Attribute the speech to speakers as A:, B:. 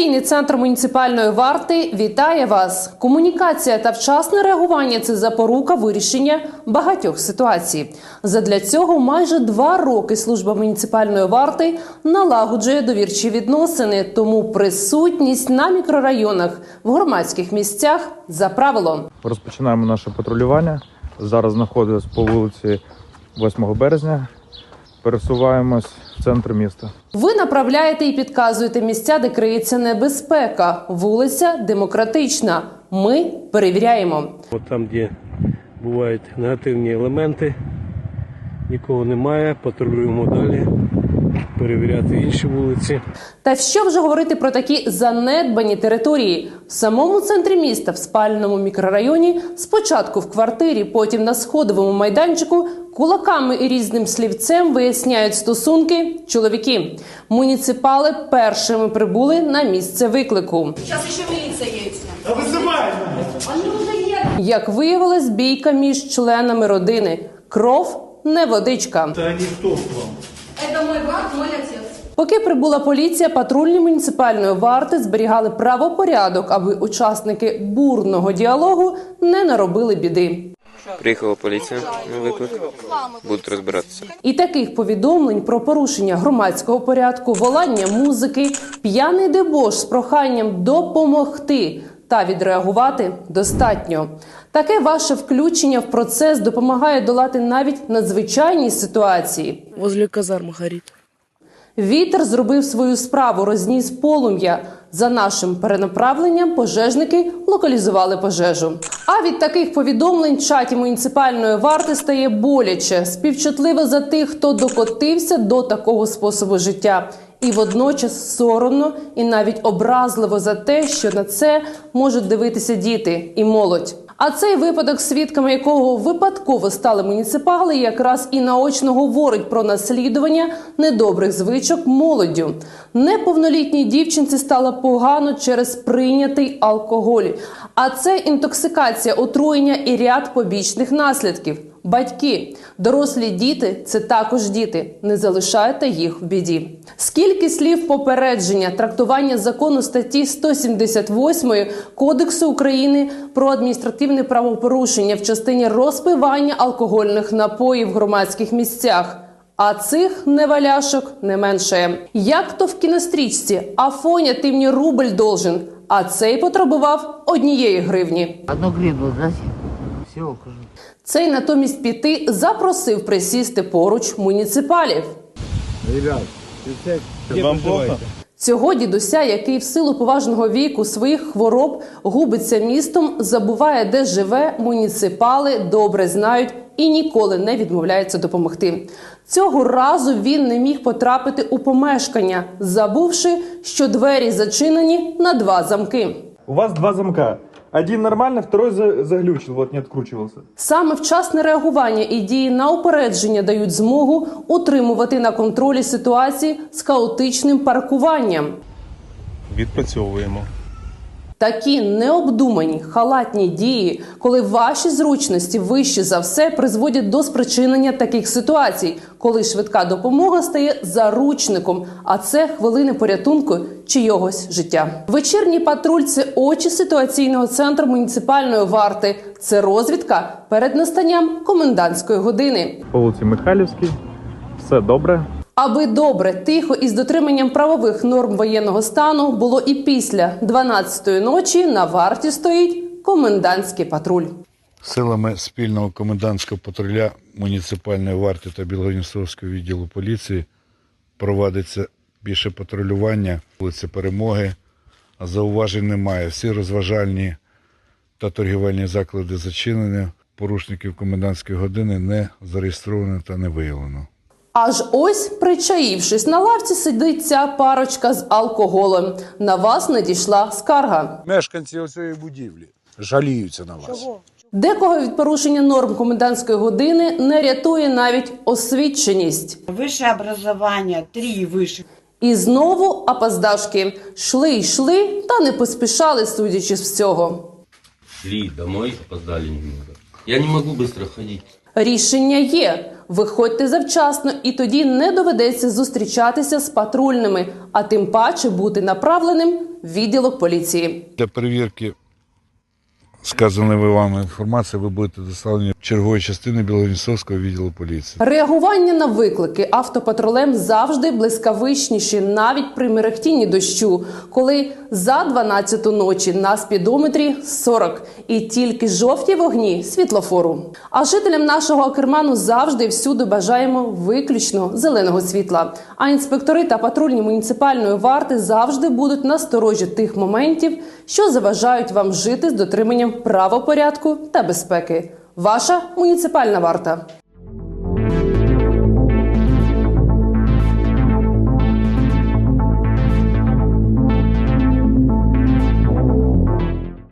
A: Інформаційний центр муніципальної варти вітає вас. Комунікація та вчасне реагування це запорука вирішення багатьох ситуацій. Задля цього майже два роки служба муніципальної варти налагоджує довірчі відносини. Тому присутність на мікрорайонах в громадських місцях за правилом.
B: Розпочинаємо наше патрулювання. Зараз знаходимося по вулиці 8 березня. Пересуваємось в центр міста.
A: Ви направляєте і підказуєте місця, де криється небезпека. Вулиця демократична. Ми перевіряємо.
C: От там, де бувають негативні елементи, нікого немає, патрулюємо далі, перевіряти інші вулиці.
A: Та що вже говорити про такі занедбані території в самому центрі міста, в спальному мікрорайоні, спочатку в квартирі, потім на сходовому майданчику, кулаками і різним слівцем виясняють стосунки чоловіки. Муніципали першими прибули на місце виклику.
D: Сейчас еще милиция едет.
E: Да вызывай!
D: Они уже едут.
A: Як виявилось, бійка між членами родини. Кров не водичка.
E: Это они кто к вам?
D: Это мой брат, мой отец.
A: Поки прибула поліція, патрульні муніципальної варти зберігали правопорядок, аби учасники бурного діалогу не наробили біди.
F: Приїхала поліція на виклик. Будуть розбиратися.
A: І таких повідомлень про порушення громадського порядку, волання музики, п'яний дебош з проханням допомогти та відреагувати достатньо. Таке ваше включення в процес допомагає долати навіть надзвичайні ситуації.
G: Возле казармы горит.
A: Вітер зробив свою справу, розніс полум'я. За нашим перенаправленням пожежники локалізували пожежу. А від таких повідомлень в чаті муніципальної варти стає боляче, співчутливо за тих, хто докотився до такого способу життя, і водночас соромно і навіть образливо за те, що на це можуть дивитися діти і молодь. А цей випадок, свідками якого випадково стали муніципали, якраз і наочно говорить про наслідування недобрих звичок молоддю. Неповнолітній дівчинці стало погано через прийнятий алкоголь. А це інтоксикація, отруєння і ряд побічних наслідків. Батьки, дорослі діти це також діти. Не залишайте їх в біді. Скільки слів попередження, трактування закону статті 178 Кодексу України про адміністративне правопорушення в частині розпивання алкогольних напоїв в громадських місцях. А цих неваляшок не менше. Як то в кінострічці Афоня ти мені рубль должен, а цей потребував однієї гривні.
H: Одну гривну дать? Все, кажу.
A: Цей натомість піти запросив присісти поруч муніципалів.
E: Вам плохо?
A: Цього дідуся, який в силу поважного віку своїх хвороб губиться містом, забуває, де живе, муніципали добре знають і ніколи не відмовляються допомогти. Цього разу він не міг потрапити у помешкання, забувши, що двері зачинені на два замки.
B: У вас два замка. Один нормально, второй за- от вот не відкручувався.
A: Саме вчасне реагування і дії на упередження дають змогу утримувати на контролі ситуації з хаотичним паркуванням.
E: Відпрацьовуємо.
A: Такі необдумані халатні дії, коли ваші зручності вищі за все, призводять до спричинення таких ситуацій, коли швидка допомога стає заручником, а це хвилини порятунку чийогось життя. Вечірній патруль це очі ситуаційного центру муніципальної варти. Це розвідка перед настанням комендантської години.
B: По вулиці Михайлівській. Все добре.
A: Аби добре, тихо і з дотриманням правових норм воєнного стану було і після 12-ї ночі на варті стоїть комендантський патруль.
I: Силами спільного комендантського патруля муніципальної варти та Білгородністровського відділу поліції проводиться більше патрулювання вулиці Перемоги. А Зауважень немає. Всі розважальні та торгівельні заклади зачинені. Порушників комендантської години не зареєстровано та не виявлено.
A: Аж ось, причаївшись на лавці, сидить ця парочка з алкоголем. На вас надійшла скарга.
J: Мешканці цієї будівлі жаліються на вас.
A: Декого від порушення норм комендантської години не рятує навіть освіченість.
H: Высшее образование, три выше.
A: І знову опоздашки. Шли йшли та не поспішали, судячи з всього.
K: Шли домой, опоздали немного. Я не могу быстро ходить.
A: Рішення є. Виходьте завчасно, і тоді не доведеться зустрічатися з патрульними, а тим паче бути направленим в відділок поліції.
I: Для перевірки сказаної вами інформації ви будете доставлені чергової частини Білогнісовського відділу поліції.
A: Реагування на виклики автопатрулем завжди блискавичніші, навіть при мерехтінні дощу, коли за 12 ночі на спідометрі 40 і тільки жовті вогні світлофору. А жителям нашого керману завжди всюди бажаємо виключно зеленого світла. А інспектори та патрульні муніципальної варти завжди будуть насторожі тих моментів, що заважають вам жити з дотриманням правопорядку та безпеки. Ваша муніципальна варта.